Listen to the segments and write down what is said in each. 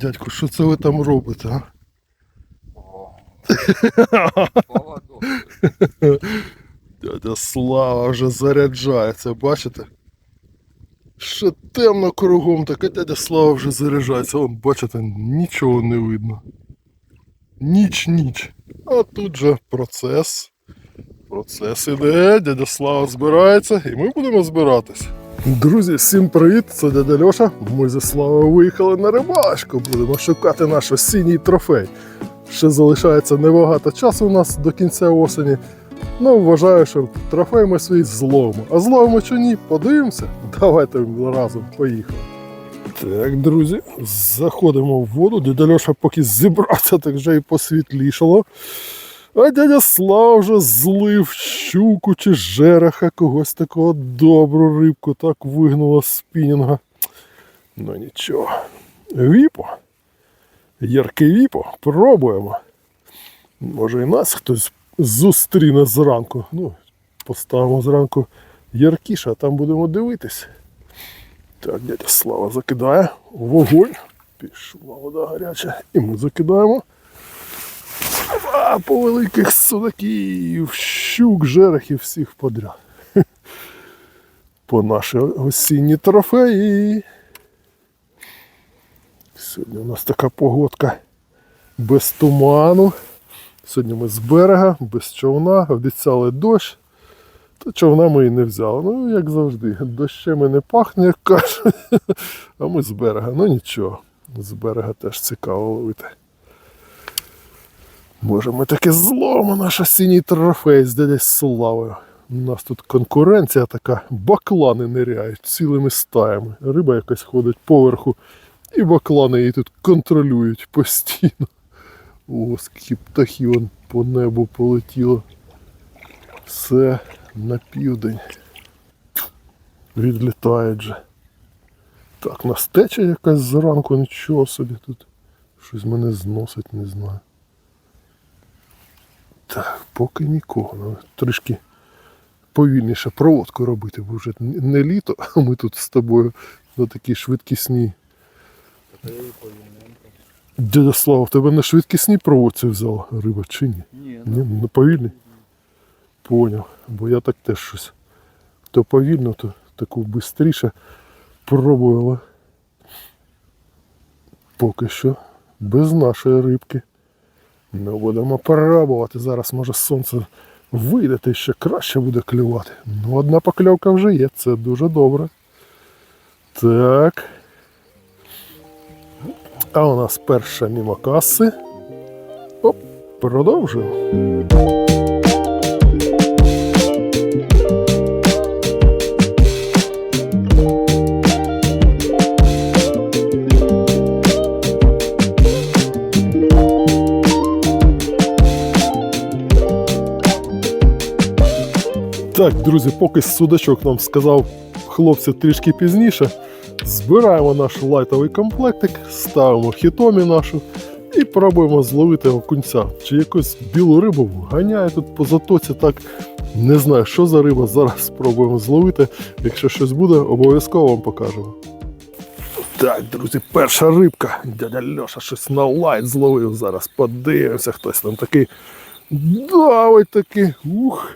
Дядько, що це ви там робите, а? Поводок. Дядя Слава вже заряджається, бачите? Ще темно кругом, так а дядя Слава вже заряджається. Вон, бачите, нічого не видно. Ніч, ніч. А тут же процес. Процес іде, дядя Слава збирається, і ми будемо збиратись. Друзі, всім привіт! Це дядя Льоша. Ми зі Славою виїхали на рибалочку. Будемо шукати наш осінній трофей. Ще залишається небагато часу у нас до кінця осені. Ну, вважаю, що трофей ми свій зловимо. А зловимо чи ні, подивимося. Давайте разом поїхали. Так, друзі, заходимо в воду. Дядя Льоша поки зібрався, так вже і посвітлішало. А дядя Слава вже злив щуку чи жереха, когось такого добру рибку, так вигнуло з спінінга. Ну нічого. Віпо. Яркий віпо, пробуємо. Може і нас хтось зустріне зранку. Ну, поставимо зранку яркіше, а там будемо дивитись. Так, дядя Слава закидає вогонь. Пішла вода гаряча. І ми закидаємо. По великих судаків, щук, жерехів всіх подряд. По наші осінні трофеї. Сьогодні у нас така погодка без туману. Сьогодні ми з берега, без човна, обіцяли дощ. То човна ми і не взяли. Ну, як завжди, дощем не пахне, як кажуть. А ми з берега. Ну нічого. З берега теж цікаво ловити. Може, ми таке зловимо наш осінній трофей з дядя Славою. У нас тут конкуренція така, баклани ниряють цілими стаями. Риба якась ходить поверху, і баклани її тут контролюють постійно. О, скільки птахів он по небу полетіло. Все на південь. Відлітають же. Так, нас тече якась зранку, нічого собі тут. Щось мене зносить, не знаю. Так, поки нікого. Ну, трішки повільніше проводку робити, бо вже не літо, а ми тут з тобою на такій швидкісній. Дядя Слава, в тебе на швидкісній проводці взяла риба чи ні? Ні, Ні, на повільний? Поняв. Бо я так теж щось. То повільно, то таку швидше пробувала. Поки що без нашої рибки. Ну, будемо пробувати. Зараз може сонце вийде, та ще краще буде клювати. Ну, одна покльовка вже є, це дуже добре. Так. А у нас перша мімо каси. Оп, продовжуємо. Так, друзі, поки судачок нам сказав хлопці трішки пізніше, збираємо наш лайтовий комплектик, ставимо хітомі нашу і пробуємо зловити окунця. Чи якусь білу рибу ганяє тут по затоці, так не знаю, що за риба. Зараз спробуємо зловити. Якщо щось буде, обов'язково вам покажемо. Так, друзі, перша рибка. Дядя Льоша щось на лайт зловив. Зараз подивимося, хтось там такий давить такий. Ух.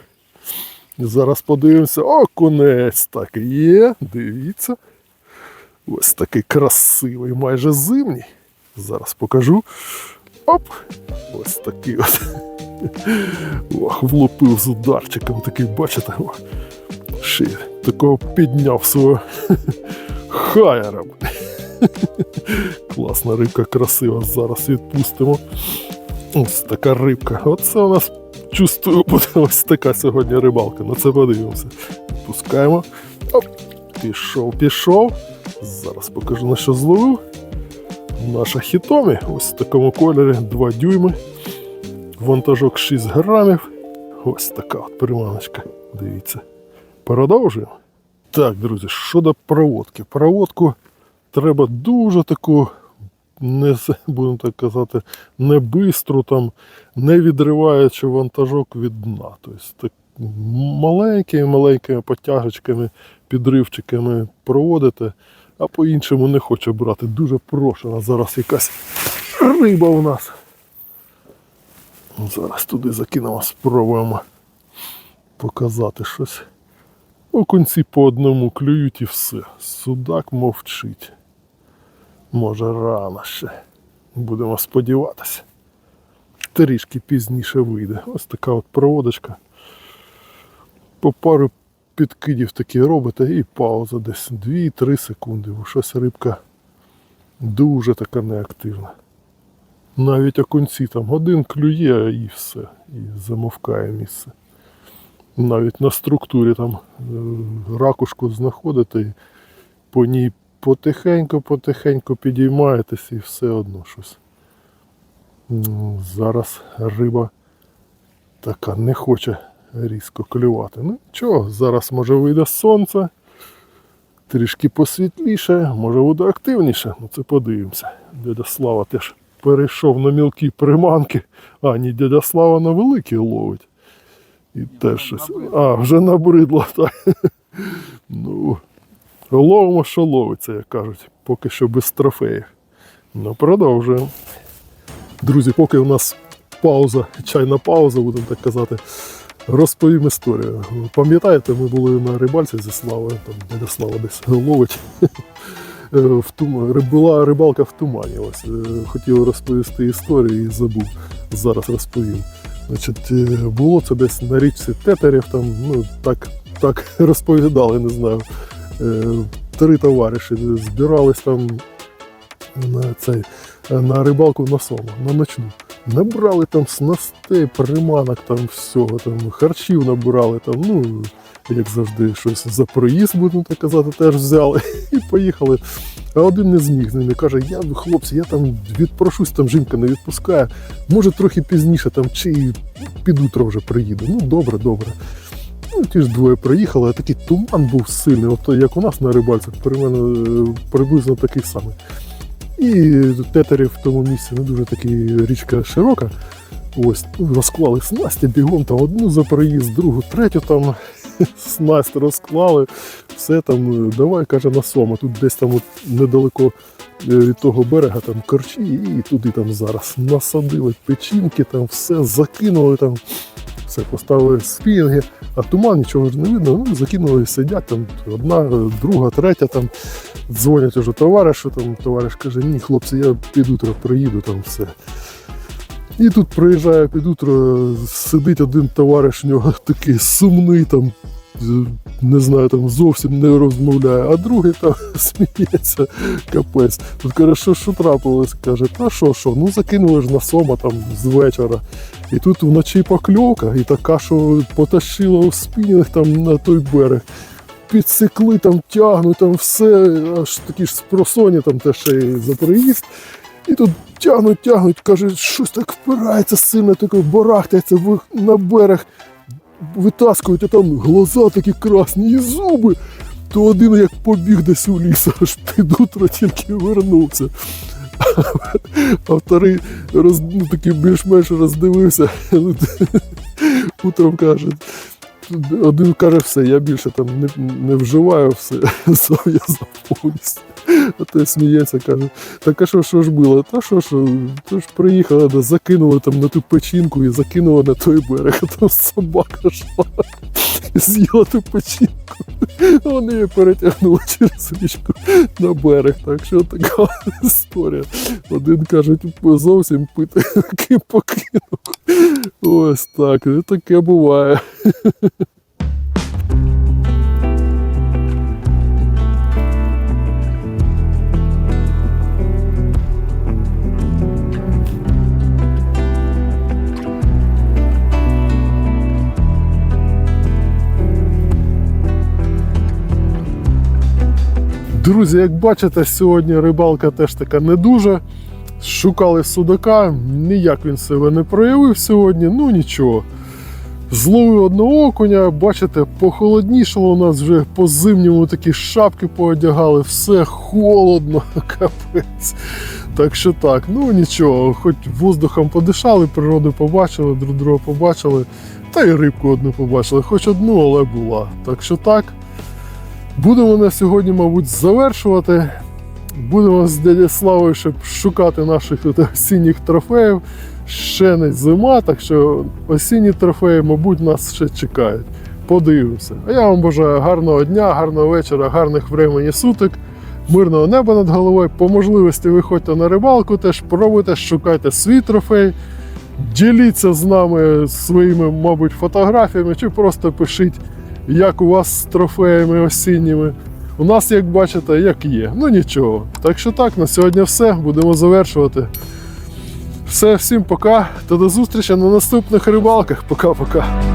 Зараз подивимося. О, конець так є. Дивіться. Ось такий красивий, майже зимній. Зараз покажу. Оп! Ось такий от. Ох, влупив з ударчиком такий, бачите? Ще такого підняв свого хайера. Класна рибка, красива. Зараз відпустимо. Ось така рибка. Оце у нас чувствую, буде ось така сьогодні рибалка. На це подивимося. Пускаємо. Оп, пішов, пішов. Зараз покажу на що зловив. Наша хітомі, ось в такому кольорі 2 дюйми. Вантажок 6 грамів. Ось така от приманочка. Дивіться. Продовжуємо. Так, друзі, щодо проводки. Проводку треба дуже таку не будемо так казати, не бистру, там, не відриваючи вантажок від дна. Тобто так маленькими маленькими потяжечками, підривчиками проводите, а по-іншому не хоче брати. Дуже прошена зараз якась риба у нас. Зараз туди закинемо, спробуємо показати щось. Окунці по одному клюють і все. Судак мовчить. Може рано ще. Будемо сподіватися. Трішки пізніше вийде. Ось така от проводочка. По пару підкидів такі робите і пауза десь 2-3 секунди. Бо щось рибка дуже така неактивна. Навіть окунці там один клює і все. І замовкає місце. Навіть на структурі там е, ракушку знаходите по ній потихеньку-потихеньку підіймаєтесь і все одно щось. Зараз риба така не хоче різко клювати. Ну нічого, зараз може вийде сонце, трішки посвітліше, може буде активніше. Ну це подивимося. Дядя Слава теж перейшов на мілкі приманки, а ні, дядя Слава на великі ловить. І теж щось. А, вже набридло, так. Ну, ловимо, що ловиться, як кажуть, поки що без трофеїв. Ну, продовжуємо. Друзі, поки у нас пауза, чайна пауза, будемо так казати, розповім історію. Пам'ятаєте, ми були на рибальці зі Славою, там дядя Слава десь ловить. Е. Була рибалка в тумані. Ось. Е, Хотів розповісти історію і забув. Зараз розповім. Значить, е, було це десь на річці Тетерів, там, ну, так, так розповідали, не знаю. Е, Три товариші збирались там на, цей, на рибалку на сома, на ночну. Набрали там снастей, приманок, там всього, там харчів набирали, там, ну, як завжди, щось за проїзд, будемо так казати, теж взяли і поїхали. А один не зміг ними каже: я хлопці, я там відпрошусь, там жінка не відпускає. Може трохи пізніше, там чи під утро вже приїду. Ну добре, добре. Ті ж двоє приїхали, а такий туман був сильний, от як у нас на мене е, приблизно такий самий. І тетерів в тому місці не дуже такі річка широка. Ось розклали снасті бігом, там одну за проїзд, другу, третю там снасть розклали. Все там, е, давай, каже, на сома. Тут десь там от недалеко е, від того берега там корчі, і туди там зараз насадили печінки, там все закинули там. Все, поставили спінги, а туман нічого ж не видно. Ну, закинули, сидять там одна, друга, третя там дзвонять уже товаришу, там товариш каже, ні, хлопці, я під утро приїду, там все. І тут приїжджає під утро, сидить один товариш, у нього такий сумний, там, не знаю, там зовсім не розмовляє, а другий там сміється, капець. Тут каже, що, що трапилось? Каже, та що, що, ну закинули ж на сома там з вечора. І тут вночі покльовка, і така, що потащила у спінінг там на той берег. Підсекли, там тягнуть, там все, аж такі ж спросоні, там те ще й за приїзд. І тут тягнуть, тягнуть, кажуть, щось так впирається сильно, таке барахтається на берег, витаскують, а там глаза такі красні і зуби. То один як побіг десь у ліс, аж під утро тільки вернувся. А вторий роз, ну, такий більш-менш роздивився. Утром каже, один каже, все, я більше там не, не вживаю все, зав'язав повністю. А той сміється, каже, так а що, що ж було? Та що ж, то ж приїхали, да, закинули там на ту печінку і закинули на той берег, а там собака йшла і з'їла ту печінку. Вони її перетягнули через річку на берег. Так що така історія. Один каже, зовсім пити покинув. Ось так, таке буває. Друзі, як бачите, сьогодні рибалка теж така не дуже. Шукали судака, ніяк він себе не проявив сьогодні, ну нічого. Зловив одного окуня, бачите, похолоднішало у нас вже по зимньому такі шапки поодягали, все холодно, капець. Так що так, ну нічого, хоч воздухом подишали, природу побачили, друг друга побачили, та й рибку одну побачили, хоч одну, але була. Так що так. Будемо на сьогодні, мабуть, завершувати. Будемо з дядя Славою ще шукати наших осінніх трофеїв. Ще не зима, так що осінні трофеї, мабуть, нас ще чекають. Подивимося. А я вам бажаю гарного дня, гарного вечора, гарних времені суток, мирного неба над головою. По можливості виходьте на рибалку, теж пробуйте, шукайте свій трофей. Діліться з нами своїми, мабуть, фотографіями, чи просто пишіть, як у вас з трофеями осінніми. У нас, як бачите, як є. Ну нічого. Так що так, на сьогодні все. Будемо завершувати. Все, всім пока та до зустрічі на наступних рибалках. Пока-пока.